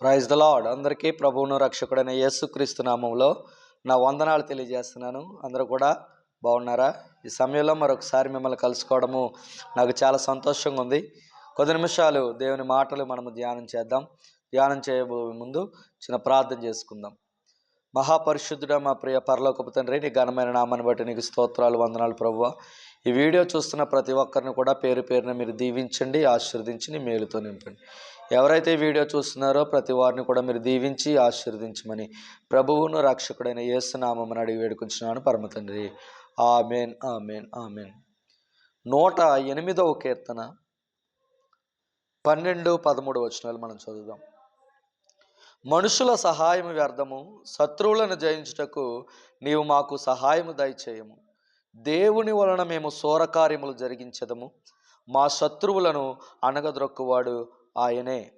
Praise the lord అందరికీ ప్రభువును రక్షకుడైన యేసుక్రీస్తు నామంలో నా వందనాలు తెలియజేస్తున్నాను. అందరూ కూడా బాగున్నారా? ఈ సమయంలో మరొకసారి మిమ్మల్ని కలుసుకోవడము నాకు చాలా సంతోషంగా ఉంది. కొద్ది నిమిషాలు దేవుని మాటలు మనము ధ్యానం చేద్దాం. ధ్యానం చేయబోయే ముందు చిన్న ప్రార్థన చేసుకుందాం. మహాపరిశుద్ధుడ మా ప్రియ పరలోకపు తండ్రి నీ ఘనమైన నామాన్ని బట్టి నీకు స్తోత్రాలు వందనాలు ప్రభువ. ఈ వీడియో చూస్తున్న ప్రతి ఒక్కరిని కూడా పేరు పేరున మీరు దీవించండి ఆశీర్వదించి నీ మేలుతో నింపండి. ఎవరైతే వీడియో చూస్తున్నారో ప్రతి వారిని కూడా మీరు దీవించి ఆశీర్వదించమని ప్రభువును రక్షకుడైన ఏసునామని అడిగి వేడుకుంటున్నాను పరమ తండ్రి. Amen amen amen. నూట ఎనిమిదవ కీర్తన పన్నెండు పదమూడు వచనాలు మనం చదువుదాం. మనుషుల సహాయం వ్యర్థము శత్రువులను జయించుటకు నీవు మాకు సహాయము దయచేయము. దేవుని వలన మేము సోరకార్యములు జరిగించదము. మా శత్రువులను అనగద్రొక్కువాడు ఆయనే.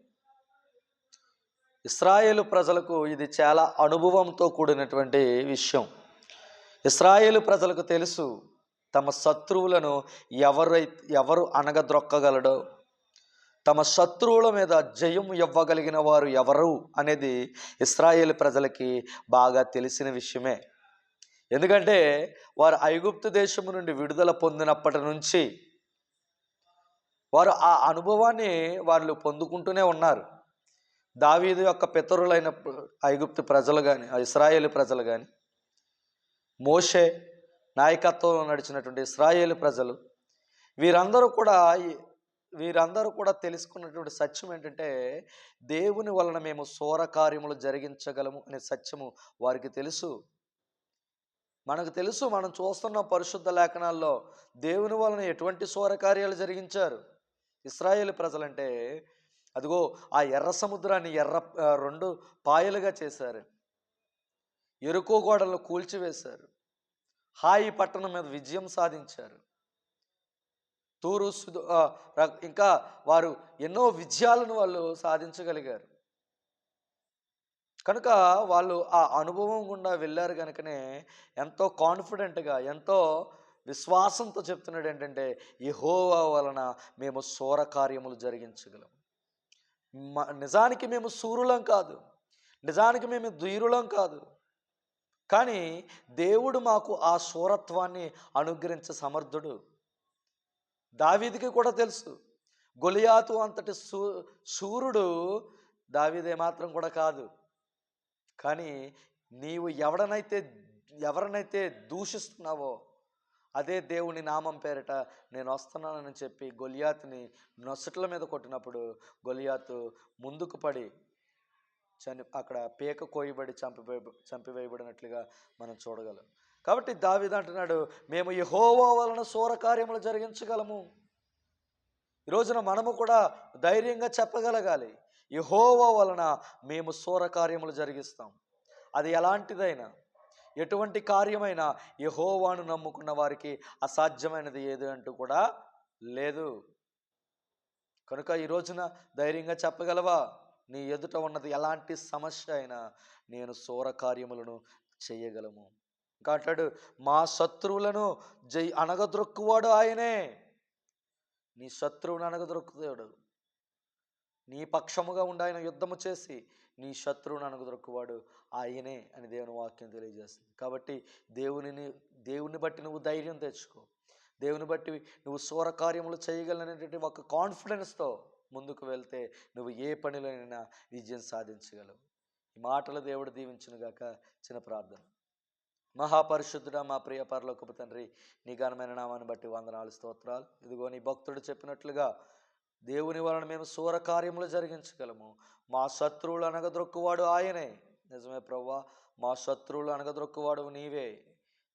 ఇస్రాయేలు ప్రజలకు ఇది చాలా అనుభవంతో కూడినటువంటి విషయం. ఇస్రాయేలు ప్రజలకు తెలుసు తమ శత్రువులను ఎవరై ఎవరు అనగద్రొక్కగలడో తమ శత్రువుల మీద జయం ఇవ్వగలిగిన వారు ఎవరు అనేది ఇస్రాయేల్ ప్రజలకి బాగా తెలిసిన విషయమే. ఎందుకంటే వారు ఐగుప్తు దేశము నుండి విడుదల పొందినప్పటి నుంచి వారు ఆ అనుభవాన్ని వాళ్ళు పొందుకుంటూనే ఉన్నారు. దావీదు యొక్క పితరులైన ఐగుప్తు ప్రజలు కానీ ఇస్రాయేల్ ప్రజలు కానీ మోషే నాయకత్వంలో నడిచినటువంటి ఇస్రాయేల్ ప్రజలు వీరందరూ కూడా వీరందరూ కూడా తెలుసుకున్నటువంటి సత్యం ఏంటంటే దేవుని వలన మేము సోర కార్యములు జరిగించగలము అనే సత్యము వారికి తెలుసు. మనకు తెలుసు మనం చూస్తున్న పరిశుద్ధ లేఖనాల్లో దేవుని వలన ఎటువంటి సోర కార్యాలు జరిగించారు? ఇస్రాయేల్ ప్రజలంటే అదిగో ఆ ఎర్ర సముద్రాన్ని ఎర్ర రెండు పాయలుగా చేశారు. ఎరుకో గోడలను కూల్చివేశారు. హాయి పట్టణం మీద విజయం సాధించారు. తూరు సుదు ర- ఇంకా వారు ఎన్నో విజయాలను వాళ్ళు సాధించగలిగారు. కనుక వాళ్ళు ఆ అనుభవం గుండా వెళ్ళారు కనుకనే ఎంతో కాన్ఫిడెంట్గా ఎంతో విశ్వాసంతో చెప్తున్నాడు ఏంటంటే యహోవా వలన మేము సోర కార్యములు జరిగించగలం నిజానికి మేము సూరులం కాదు. నిజానికి మేము ధీరులం కాదు. కానీ దేవుడు మాకు ఆ సూరత్వాన్ని అనుగ్రహించే సమర్థుడు. దావీదికి కూడా తెలుసు. గొలియాతు అంతటి సూ సూర్యుడు దావీదే మాత్రం కూడా కాదు. కానీ నీవు ఎవడనైతే ఎవరినైతే దూషిస్తున్నావో అదే దేవుని నామం పేరిట నేను వస్తున్నానని చెప్పి గొలియాతుని నొసట్ల మీద కొట్టినప్పుడు గొలియాతు ముందుకు పడి చని అక్కడ పేక కోయబడి చంపివే చంపివేయబడినట్లుగా మనం చూడగలం. కాబట్టి దావిద అంటున్నాడు మేము యహోవా వలన సూర కార్యములు జరిగించగలము. ఈ రోజున మనము కూడా ధైర్యంగా చెప్పగలగాలి. యహోవా వలన మేము సూర కార్యములు జరిగిస్తాం. అది ఎలాంటిదైనా ఎటువంటి కార్యమైనా యహోవాను నమ్ముకున్న వారికి అసాధ్యమైనది ఏది అంటూ కూడా లేదు. కనుక ఈ రోజున ధైర్యంగా చెప్పగలవా? నీ ఎదుట ఉన్నది ఎలాంటి సమస్య అయినా నేను సోర కార్యములను చేయగలము. ఇంకా అంటాడు మా శత్రువులను జై అనగద్రొక్కువాడు ఆయనే. నీ శత్రువుని అనగదొరుకుతాడు నీ పక్షముగా ఉండి ఆయన యుద్ధము చేసి నీ శత్రువును అనగదొరుకువాడు ఆయనే అని దేవుని వాక్యం తెలియజేస్తుంది. కాబట్టి దేవునిని దేవుని బట్టి నువ్వు ధైర్యం తెచ్చుకో. దేవుని బట్టి నువ్వు సూర కార్యములు చేయగలనేటువంటి ఒక కాన్ఫిడెన్స్తో ముందుకు వెళ్తే నువ్వు ఏ పనిలోనైనా విజయం సాధించగలవు. ఈ మాటలు దేవుడు దీవించునుగాక చిన్న ప్రార్థన. మహాపరిశుద్ధుడ మా ప్రియ పరలోకపు తండ్రి నీ ఘనమైన నామాన్ని బట్టి వందనాలు స్తోత్రాలు. ఇదిగో నీ భక్తుడు చెప్పినట్లుగా దేవుని వలన మేము సూర కార్యములు జరిగించగలము. మా శత్రువులు అనగదొక్కువాడు ఆయనే. నిజమే ప్రవ్వా మా శత్రువులు అనగదొక్కువాడు నీవే.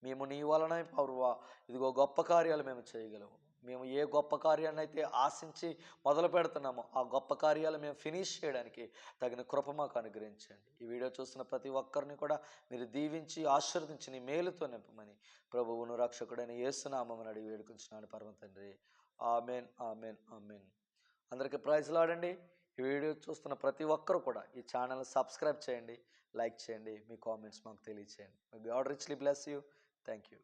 మేము నీ వలనే పౌర్వా ఇదిగో గొప్ప కార్యాలు మేము చేయగలము. మేము ఏ గొప్ప కార్యాన్ని అయితే ఆశించి మొదలు పెడుతున్నామో ఆ గొప్ప కార్యాలు మేము ఫినిష్ చేయడానికి తగిన కృప మాకు అనుగ్రహించండి. ఈ వీడియో చూస్తున్న ప్రతి ఒక్కరిని కూడా మీరు దీవించి ఆశీర్వదించి నీ మేలుతో నింపమని ప్రభువును రక్షకుడైన ఏసునామని అడిగి వేడుకుంటున్నాను పరమ తండ్రి. Amen amen amen. అందరికీ ప్రైజ్లు ఆడండి ఈ వీడియో చూస్తున్న ప్రతి ఒక్కరు కూడా ఈ ఛానల్ సబ్స్క్రైబ్ చేయండి లైక్ చేయండి మీ కామెంట్స్ మాకు తెలియచేయండి. God richly bless you thank you